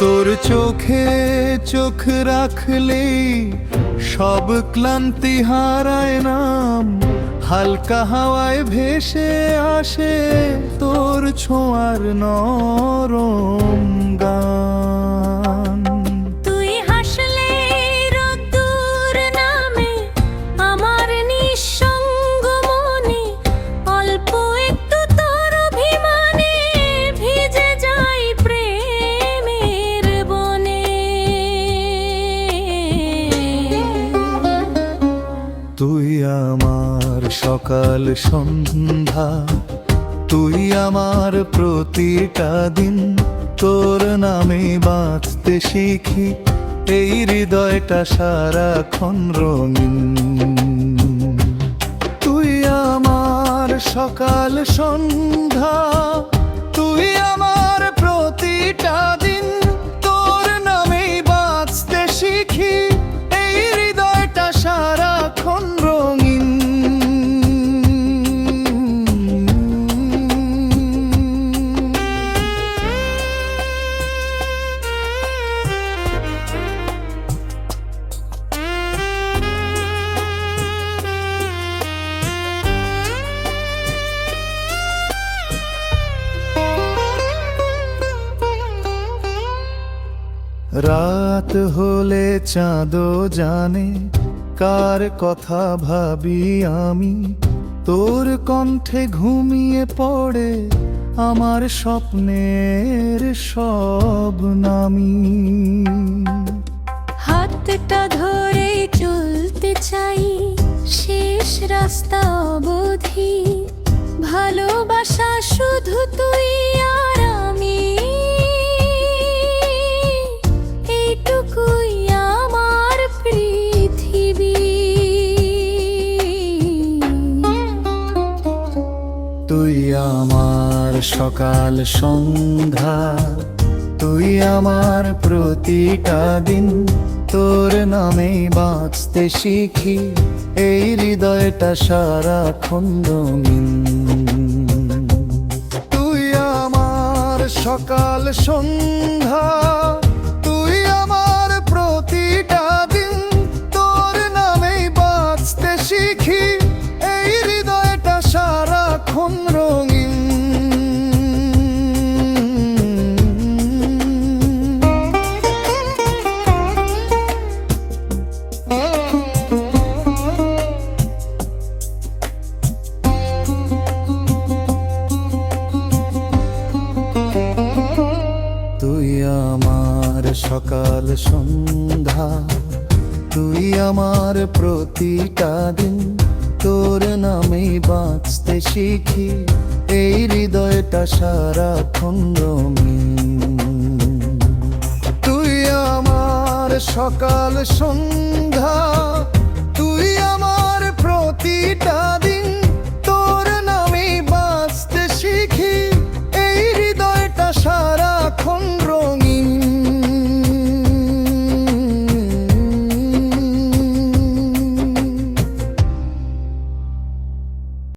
তোর চোখে চোখ রাখলে সব ক্লান্তি হারায় নাম। হালকা হাওয়ায় ভেসে আসে তোর ছোঁয়ার নরম গান। তুই আমার সকাল সন্ধ্যা, তুই আমার প্রতিটা দিন তোর নামে বাঁচতে শিখি, এই হৃদয়টা সারাক্ষণ রঙিন। তুই আমার সকাল সন্ধ্যা রাত হলে চাঁদও জানে কার কথা ভাবি আমি। তোর কণ্ঠে ঘুমিয়ে পড়ে আমার স্বপ্নের সব নামি। হাতটা ধরে চলতে চাই, শেষ রাস্তা অবধি। ভালোবাসা শুধু তুই আমার সকাল সন্ধ্যা, তুই আমার প্রতিটা দিন তোর নামে বাঁচতে শিখি, এই হৃদয়টা সারা খন্দমিন তুই আমার সকাল সন্ধ্যা আমার সকাল সন্ধ্যা, তুই আমার প্রতিটা দিন তোর নামে বাঁচতে শিখি। এই হৃদয়টা সারাক্ষণ রঙিন। তুই আমার সকাল সন্ধ্যা, তুই আমার